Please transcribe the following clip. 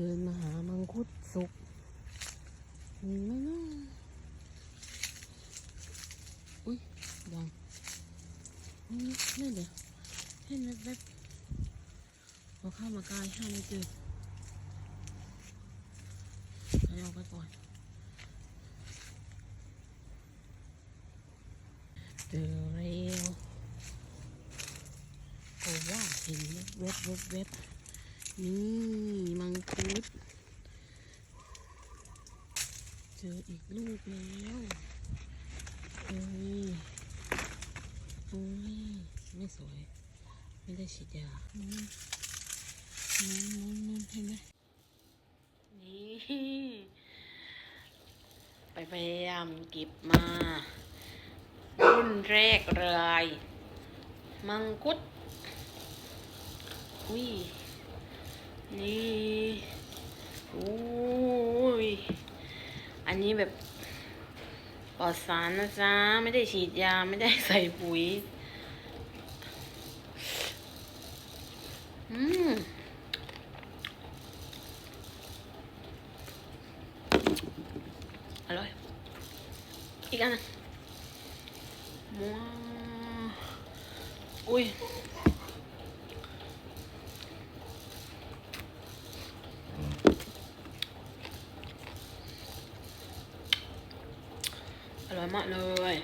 เดินมาหามังคุดสุกมีไหมนะอุ้ยดังนี่นี่เดี๋ยวเห็นแวบๆพอเข้ามาใกล้ห้าไม่เจอให้ออกไปก่อน เจอแล้วโอ้ว่าเห็นเว็บเว็บเว็บนี่มังคุด เจออีกลูกแล้วเฮ้ยโอ้ยไม่สวย ไม่ได้ฉีดยานู่นนู่นนู่นนู่นเห็นไหมนี่ไปพยายามเก็บมา รุ่นแรกเลยมังคุด อุ้ย นี่ อุ้ย อันนี้แบบปลอดสารนะจ๊ะ ไม่ได้ฉีดยา ไม่ได้ใส่ปุ๋ย อืมอร่อย อีกอันนึงว้าวอุ้ย อร่อยมากเลย